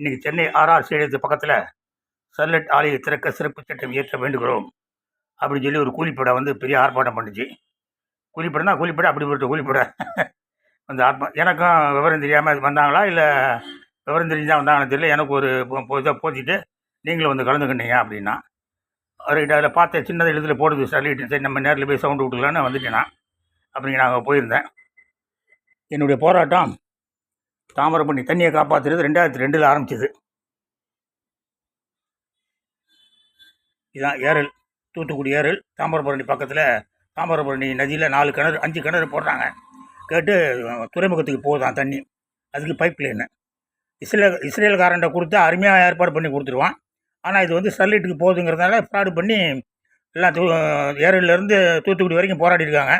இன்னைக்கு சென்னை ஆர்ஆர் ஸ்டேடியத்து பக்கத்தில் சன்லைட் ஆலையை திறக்க சிறப்பு சட்டம் இயற்ற வேண்டுகிறோம் அப்படின்னு சொல்லி ஒரு கூலிப்படை வந்து பெரிய ஆர்ப்பாட்டம் பண்ணுச்சு. கூலிப்படைனா கூலிப்படை அப்படி ஒரு கூலிப்படை. அந்த ஆர்ப்பா எனக்கும் விவரம் தெரியாமல் வந்தாங்களா இல்லை விவரம் தெரிஞ்சால் வந்தாங்கன்னு தெரியல. எனக்கு ஒரு இதாக பொ- இதை நீங்களும் வந்து கலந்துக்கிட்டீங்க அப்படின்னா. ரைட் அதில் பார்த்த சின்னதை எழுத்துல போடுது சொல்லிட்டு சரி நம்ம நேரில் போய் சவுண்டு விட்டுக்கலான்னு வந்துட்டேன். நான் அப்படிங்க நாங்கள் போயிருந்தேன். என்னுடைய போராட்டம் தாமிரபரணி தண்ணியை காப்பாற்றுறது ரெண்டாயிரத்தி ரெண்டில் ஆரம்பிச்சது. இதுதான் ஏரல் தூத்துக்குடி ஏரல் தாமிரபரணி பக்கத்தில் தாமிரபரணி நதியில் நாலு கிணறு அஞ்சு கிணறு போடுறாங்க. கேட்டு துறைமுகத்துக்கு போதான் தண்ணி. அதுக்கு பைப் லைனு இஸ்ரேல் இஸ்ரேல்காரன்ட்ட கொடுத்தா அருமையாக ஏற்பாடு பண்ணி கொடுத்துருவான். ஆனால் இது வந்து ஸ்டெர்லைட்டுக்கு போகுதுங்கிறதுனால ஃப்ராடு பண்ணி எல்லாம் தூ ஏரலேருந்து தூத்துக்குடி வரைக்கும் போராடி இருக்காங்க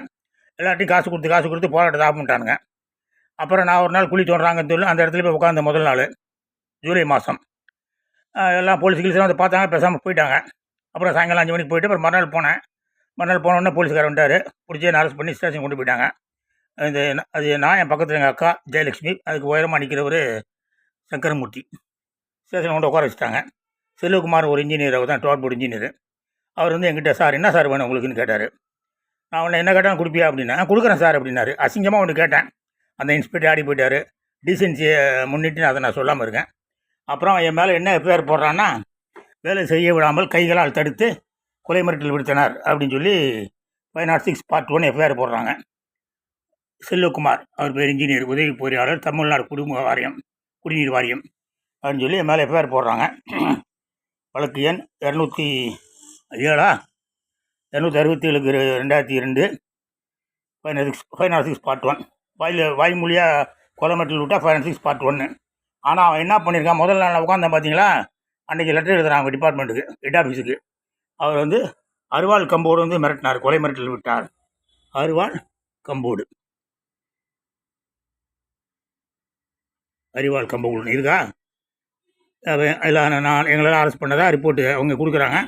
எல்லாத்தையும் காசு கொடுத்து காசு கொடுத்து போராட்டத்தை ஆப்பிட்டானுங்க அப்புறம் நான் ஒரு நாள் குழி தோன்றாங்கன்னு சொல்லி அந்த இடத்துல போய் உட்காந்த முதல் நாள் ஜூலை மாதம் எல்லாம் போலீஸ் கீழ்ஸ்லாம் வந்து பார்த்தாங்க பேசாமல் போயிட்டாங்க. அப்புறம் சாயங்காலம் அஞ்சு மணிக்கு போயிட்டு அப்புறம் மறுநாள் போனேன். மறுநாள் போனோடனே போலீஸ்காரர் வந்துட்டார் பிடிச்சி என்ன அரெஸ்ட் பண்ணி ஸ்டேஷன் கொண்டு போயிட்டாங்க. இந்த அது நான் என் பக்கத்தில் எங்கள் அக்கா ஜெயலட்சுமி அதுக்கு உயரமாக நிற்கிறவர் சங்கரமூர்த்தி ஸ்டேஷன் கொண்டு உட்கார வச்சுட்டாங்க. செல்வகுமார் ஒரு இன்ஜினியர் அவர் தான் டோட் போர்டு இன்ஜினியர் அவர் வந்து என்கிட்ட சார் என்ன சார் வேணும் உங்களுக்குன்னு கேட்டார். நான் உன்னை என்ன கேட்டால் கொடுப்பியா? அப்படின்னா கொடுக்குறேன் சார் அப்படின்னாரு. அசிங்கமாக ஒன்று கேட்டேன். அந்த இன்ஸ்பெக்டர் ஆடி போயிட்டார். டீசென்சியை முன்னிட்டு நான் அதை நான் சொல்லாமல் இருக்கேன். அப்புறம் என் மேலே என்ன பேர் போடுறான்னா வேலை செய்ய விடாமல் கைகளால் தடுத்து கொலை மிரட்டல் விடுத்தனர் அப்படின்னு சொல்லி five naught six part one FIR போடுறாங்க. செல்வகுமார் அவர் பேர் இன்ஜினியர் உதவி பொறியாளர் தமிழ்நாடு குடிமுக வாரியம் குடிநீர் வாரியம் அப்படின்னு சொல்லி என் மேலே எஃப்ஐஆர் போடுறாங்க. வழக்கு எண் இரநூத்தி ஏழா? இரநூத்தி அறுபத்தி ஏழுக்கு ரெண்டாயிரத்தி ரெண்டு. Five naught six five naught six part one வாயில் வாய்மொழியாக கொலமெட்டில் விட்டா ஃபைவ் நாட் சிக்ஸ் பார்ட் ஒன்று ஆனால் அவன் என்ன பண்ணியிருக்கான் முதல் நாள் உட்காந்தேன் பார்த்தீங்களா அன்றைக்கி லெட்டர் எழுதுறான் அவங்க டிபார்ட்மெண்ட்டுக்கு ஹெட் ஆஃபீஸுக்கு அவர் வந்து அருவாள் கம்போடு வந்து மிரட்டினார் கொலை மிரட்டல் விட்டார். அருவாள் கம்போடு. அரிவாள் கம்போடு இருக்கா? இல்லை நான் எங்களெல்லாம் அரெஸ்ட் பண்ணதா? ரிப்போர்ட்டு அவங்க கொடுக்குறாங்க.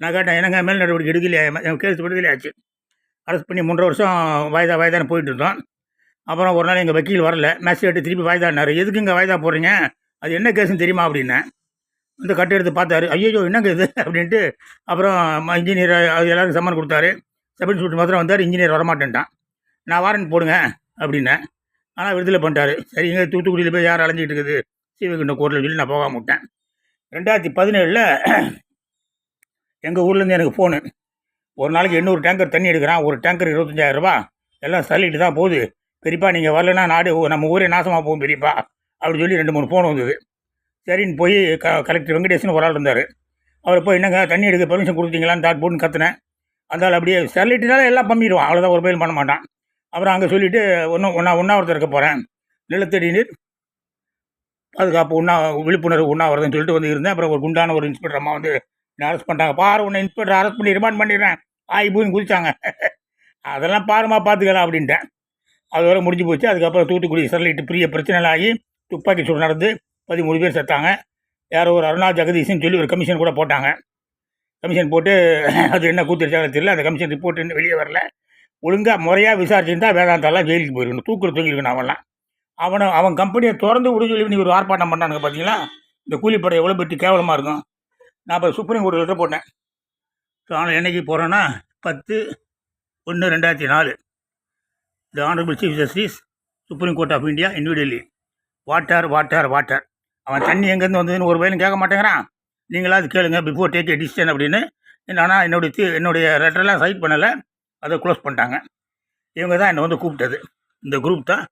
நான் கேட்டேன் என்னங்க மேல் நடவடிக்கை எடுக்கலையா? என் கேஸ் விடுதலையாச்சு அரெஸ்ட் பண்ணி மூன்றரை வருஷம் வாய்தா வாய்தான்னு போயிட்டு இருந்தோம். அப்புறம் ஒரு நாள் எங்கள் வக்கீல் வரல. எடுத்து திருப்பி வாய்தாடினார் எதுக்கு இங்கே வாய்தா போடுறீங்க அது என்ன கேஸுன்னு தெரியுமா? அப்படின்னேன் வந்து கட்டு எடுத்து பார்த்தாரு. ஐயோ என்னங்க இது? அப்படின்ட்டு அப்புறம் இன்ஜினியர் அது எல்லாருக்கும் சம்மன் கொடுத்தாரு. சப் இன்ஸ்பெக்டர் மாத்திரம் வந்தார். இன்ஜினியர் வரமாட்டேன்ட்டான். நான் வாரண்ட் போடுங்க அப்படின்னேன். ஆனால் விடுதலை பண்ணிட்டாரு. சரி இங்கே தூத்துக்குடியில் போய் யார் அலைஞ்சிட்டு இருக்குது? சீவகுண்ட கோர்ட்டில் சொல்லி நான் போகாம விட்டேன். ரெண்டாயிரத்தி பதினேழில் எங்கள் ஊர்லேருந்து எனக்கு ஃபோனு ஒரு நாளைக்கு எண்ணூறு டேங்கர் தண்ணி எடுக்கிறான். ஒரு டேங்கர் இருபத்தஞ்சாயிரரூபா எல்லாம் தள்ளிட்டு தான் போகுது. பெரியப்பா நீங்கள் வரலன்னா நாடு நம்ம ஊரே நாசமாக போகும் பெரியப்பா. அப்படின்னு சொல்லி ரெண்டு மூணு ஃபோன் வந்தது. சரின்னு போய் க கலெக்டர் வெங்கடேசன் ஒரு ஆள் இருந்தார். அவர் போய் என்னங்க தண்ணி எடுக்க பெர்மிஷன் கொடுத்தீங்களான்னு தாட் போட்டுன்னு கத்துனேன். அதனால் அப்படியே ஸ்டெர்லைட்னால எல்லாம் பம்பிடுவான் அவ்வளோதான் ஒரு பயில் பண்ண மாட்டான். அப்புறம் அங்கே சொல்லிவிட்டு ஒன்றும் ஒன்றா உண்ணாவிரதம் இருக்க போகிறேன் நிலத்தடி நீர் பாதுகாப்பு உண்ணா விழிப்புணர்வு உண்ணாவிரதம்னு சொல்லிட்டு வந்து இருந்தேன். அப்புறம் ஒரு குண்டான ஒரு இன்ஸ்பெக்டர் அம்மா வந்து என்ன அரெஸ்ட் பண்ணிட்டாங்க. பாரு உன்னை இன்ஸ்பெக்டர் அரெஸ்ட் பண்ணி ரிமாண்ட் பண்ணிடுறேன். ஆய் பூன்னு குதிச்சாங்க. அதெல்லாம் பாருமா பார்த்துக்கலாம் அப்படின்ட்டேன். அது வரை முடிஞ்சு போச்சு. அதுக்கப்புறம் தூத்துக்குடி ஸ்டெர்லைட் பெரிய பிரச்சனைகளாகி ஆகி துப்பாக்கி சூடு நடந்து பதிமூணு பேர் செத்தாங்க. யாரோ ஒரு அருணா ஜெகதீஷ்னு சொல்லி ஒரு கமிஷன் கூட போட்டாங்க. கமிஷன் போட்டு அது என்ன கூத்திருச்சாலும் தெரியல. அந்த கமிஷன் ரிப்போர்ட் இன்னும் வெளியே வரல. ஒழுங்காக முறையாக விசாரிச்சுருந்தா வேதாந்தாலாம் ஜெயிலுக்கு போயிருக்கணும். தூக்கில் தூங்கியிருக்கணும் அவன்லாம். அவனை அவன் கம்பெனியை திறந்து விட சொல்லி நீ ஒரு ஆர்ப்பாட்டம் பண்ணானுங்க பார்த்தீங்களா இந்த கூலிப்படை எவ்வளோ பெட்டி கேவலமாக இருக்கும். நான் இப்போ சுப்ரீம் கோர்ட்டில் போட்டேன். ஸோ ஆனால் என்னைக்கு போகிறேன்னா பத்து ஒன்று ரெண்டாயிரத்தி நாலு. The honourable chief justice supreme court of India new Delhi water water water அவன் தண்ணி எங்கேருந்து வந்ததுன்னு ஒரு வயலும் கேட்க மாட்டேங்கிறான். நீங்களாவது கேளுங்க பிஃபோர் டேக் ஏ டிசிஷன் அப்படின்னு. ஆனால் என்னுடைய தீ என்னுடைய லெட்டர்லாம் சைட் பண்ணலை. அதை க்ளோஸ் பண்ணிட்டாங்க. இவங்க தான் என்னை வந்து கூப்பிட்டது. இந்த குரூப் தான்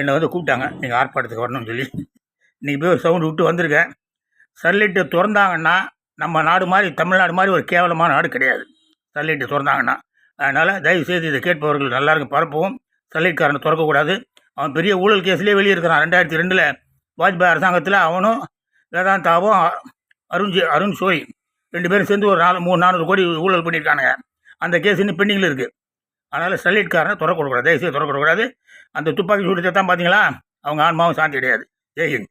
என்னை வந்து கூப்பிட்டாங்க. நீங்கள் ஆர்ப்பாட்டத்துக்கு வரணும்னு சொல்லி. இன்றைக்கி போய் ஒரு சவுண்டு விட்டு வந்திருக்கேன். ஸ்டெர்லைட்டை திறந்தாங்கன்னா நம்ம நாடு மாதிரி தமிழ்நாடு மாதிரி ஒரு கேவலமான நாடு கிடையாது. ஸ்டெர்லைட்டை திறந்தாங்கன்னா. அதனால் தயவுசெய்து இதை கேட்பவர்கள் நல்லாயிருக்கும் பரப்பவும். ஸ்டெர்லைட்காரனை திறக்கக்கூடாது. அவன் பெரிய ஊழல் கேஸ்லேயே வெளியே இருக்கிறான் ரெண்டாயிரத்தி ரெண்டில் வாஜ்பாய் அரசாங்கத்தில் அவனும் வேதாந்தாவும் அருண் ஜே- அருண் சோய் ரெண்டு பேரும் சேர்ந்து ஒரு நாலு மூணு நானூறு கோடி ஊழல் பண்ணியிருக்கானுங்க. அந்த கேஸ் இன்னும் பெண்டிங்கில் இருக்குது அதனால் ஸ்டெர்லைட்காரனை திறக்கக்கூடாது. தயவுசெய்து திறக்கக்கூடாது. அந்த துப்பாக்கி சூடு தான் பார்த்தீங்களா அவங்க ஆன்மாவும் சாந்தி கிடையாது ஜெய்ஹிந்த்